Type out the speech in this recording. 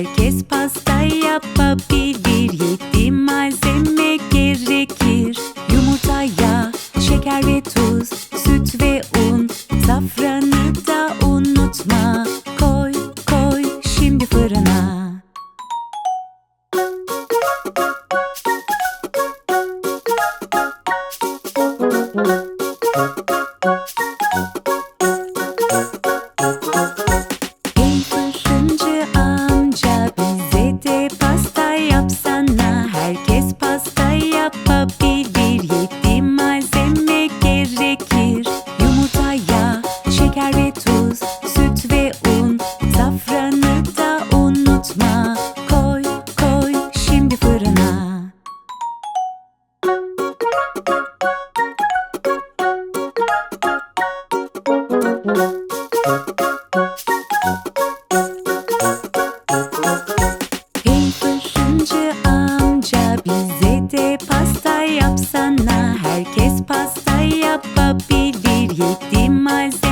Herkes pas Hey fırıncı amca bize de pasta yapsana. Herkes pasta yapabilir yedi malzeme